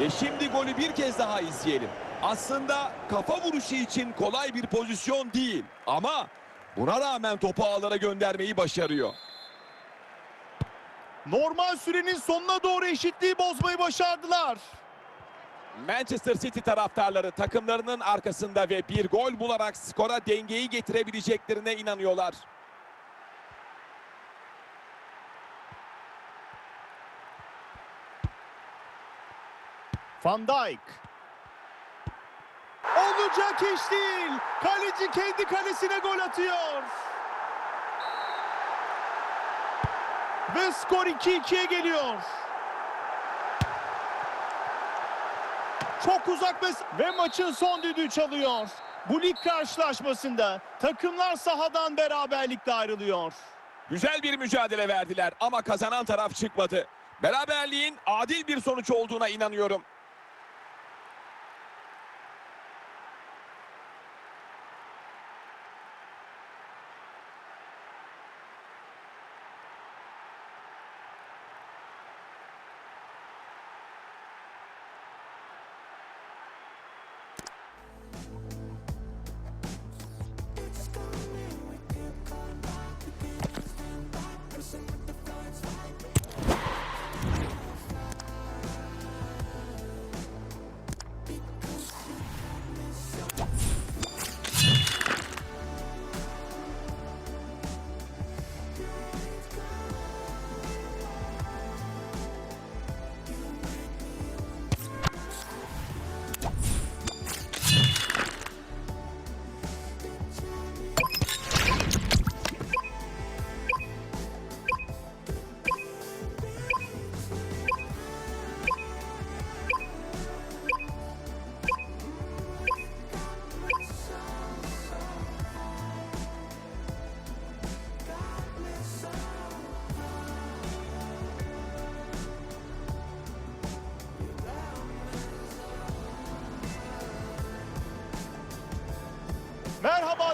Ve şimdi golü bir kez daha izleyelim. Aslında kafa vuruşu için kolay bir pozisyon değil. Ama buna rağmen topu ağlara göndermeyi başarıyor. Normal sürenin sonuna doğru eşitliği bozmayı başardılar. Manchester City taraftarları takımlarının arkasında ve bir gol bularak skora dengeyi getirebileceklerine inanıyorlar. Van Dijk. Olacak iş değil. Kaleci kendi kalesine gol atıyor. Ve skor 2-2'ye geliyor. Çok uzak mes- ve maçın son düdüğü çalıyor. Bu lig karşılaşmasında takımlar sahadan beraberlikle ayrılıyor. Güzel bir mücadele verdiler ama kazanan taraf çıkmadı. Beraberliğin adil bir sonuç olduğuna inanıyorum.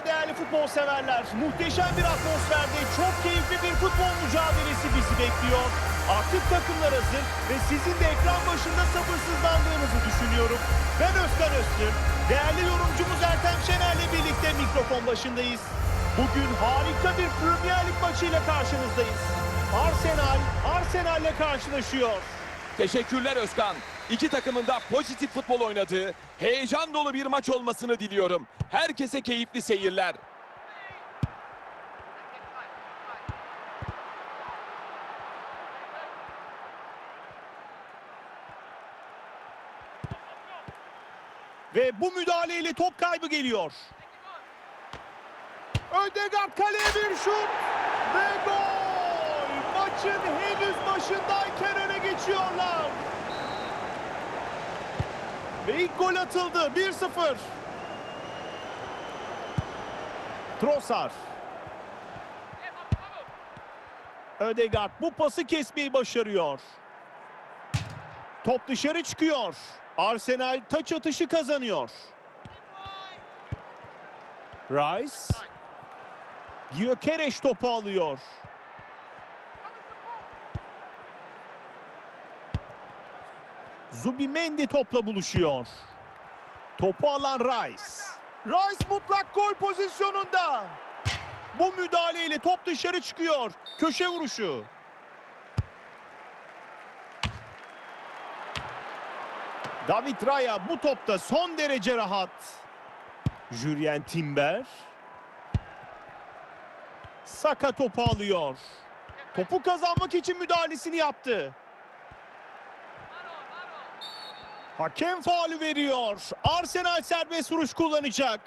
Değerli futbol severler. Muhteşem bir atmosferde çok keyifli bir futbol mücadelesi bizi bekliyor. Artık takımlar hazır ve sizin de ekran başında sabırsızlandığınızı düşünüyorum. Ben Özkan Öztürk. Değerli yorumcumuz Ertem Şener'le birlikte mikrofon başındayız. Bugün harika bir Premier Lig maçıyla karşınızdayız. Arsenal, Arsenal'le karşılaşıyor. Teşekkürler Özkan. İki takımın da pozitif futbol oynadığı, heyecan dolu bir maç olmasını diliyorum. Herkese keyifli seyirler. Ve bu müdahaleyle top kaybı geliyor. Ödegaard kaleye bir şut ve gol! Maçın henüz başındayken öne geçiyorlar. Ve ilk gol atıldı 1-0. Trossard. Ödegaard bu pası kesmeyi başarıyor. Top dışarı çıkıyor. Arsenal taç atışı kazanıyor. Rice. Gyökeres topu alıyor. Zubimendi topla buluşuyor. Topu alan Rice. Rice mutlak gol pozisyonunda. Bu müdahaleyle top dışarı çıkıyor. Köşe vuruşu. David Raya bu topta son derece rahat. Julien Timber. Saka topu alıyor. Topu kazanmak için müdahalesini yaptı. Hakem faulü veriyor. Arsenal serbest vuruş kullanacak.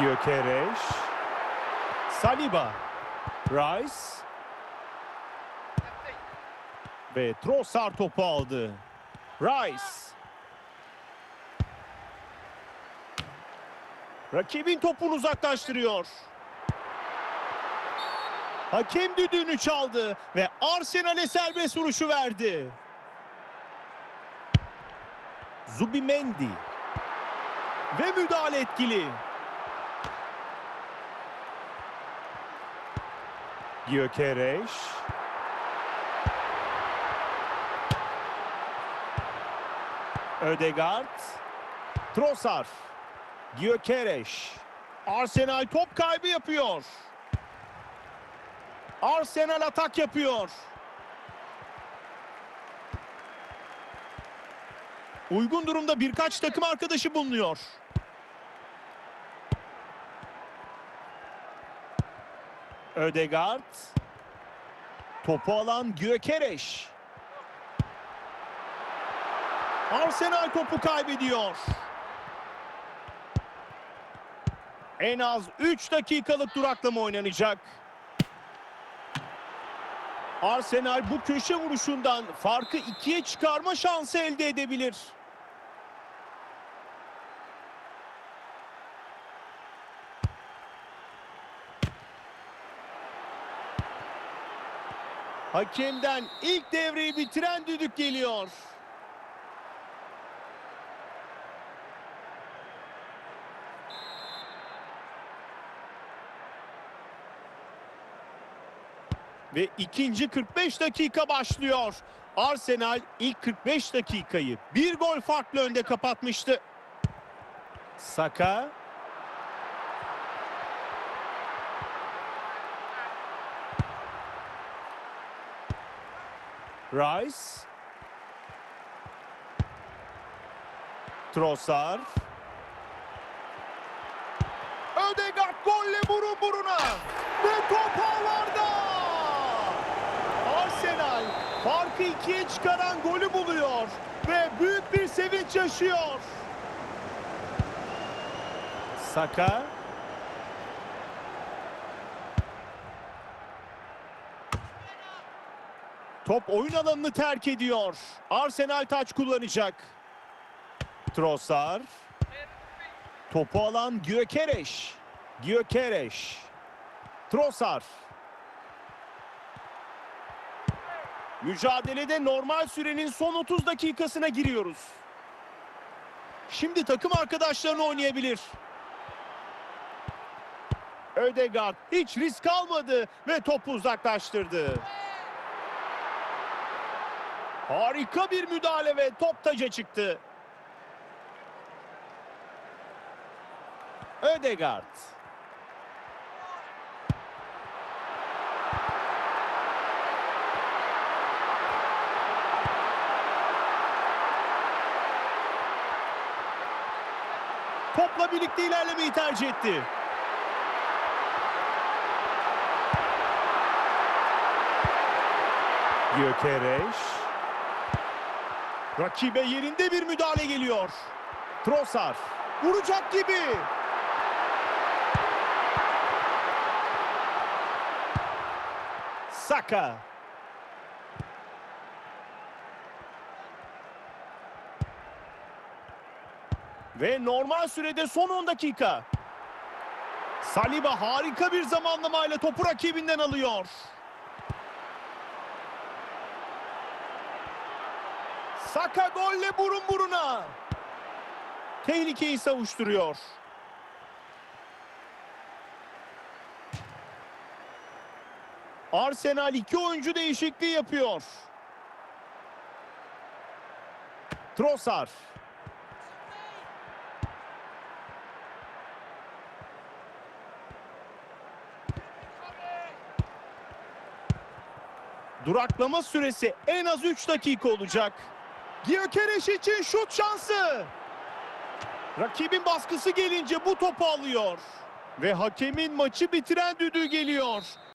Gyökeres. Saliba. Rice. Ve Trossard topu aldı. Rice. Rakibin topunu uzaklaştırıyor. Hakem düdüğünü çaldı ve Arsenal'e serbest vuruşu verdi. Zubimendi. Ve müdahale etkili. Gyökereş. Ödegaard. Trossard. Gyökereş. Arsenal top kaybı yapıyor. Arsenal atak yapıyor. Uygun durumda birkaç takım arkadaşı bulunuyor. Ödegaard. Topu alan Gyökereş. Arsenal topu kaybediyor. En az 3 dakikalık duraklama oynanacak. Arsenal bu köşe vuruşundan farkı ikiye çıkarma şansı elde edebilir. Hakemden ilk devreyi bitiren düdük geliyor. Ve ikinci 45 dakika başlıyor. Arsenal ilk 45 dakikayı bir gol farklı önde kapatmıştı. Saka. Rice. Trossard. Ödegaard golle burun buruna. Ve top ağlarda. Farkı ikiye çıkaran golü buluyor. Ve büyük bir sevinç yaşıyor. Saka. Top oyun alanını terk ediyor. Arsenal taç kullanacak. Trossard. Topu alan Gyökereş. Gyökereş. Trossard. Mücadelede normal sürenin son 30 dakikasına giriyoruz. Şimdi takım arkadaşlarını oynayabilir. Ödegaard hiç risk almadı ve topu uzaklaştırdı. Harika bir müdahale ve top taca çıktı. Ödegaard. Topla birlikte ilerlemeyi tercih etti. Gökereş. Rakibe yerinde bir müdahale geliyor. Trossard vuracak gibi. Saka. Ve normal sürede son 10 dakika. Saliba harika bir zamanlamayla topu rakibinden alıyor. Saka golle burun buruna. Tehlikeyi savuşturuyor. Arsenal iki oyuncu değişikliği yapıyor. Trossard. Duraklama süresi en az 3 dakika olacak. Gyökereş için şut şansı. Rakibin baskısı gelince bu topu alıyor. Ve hakemin maçı bitiren düdüğü geliyor.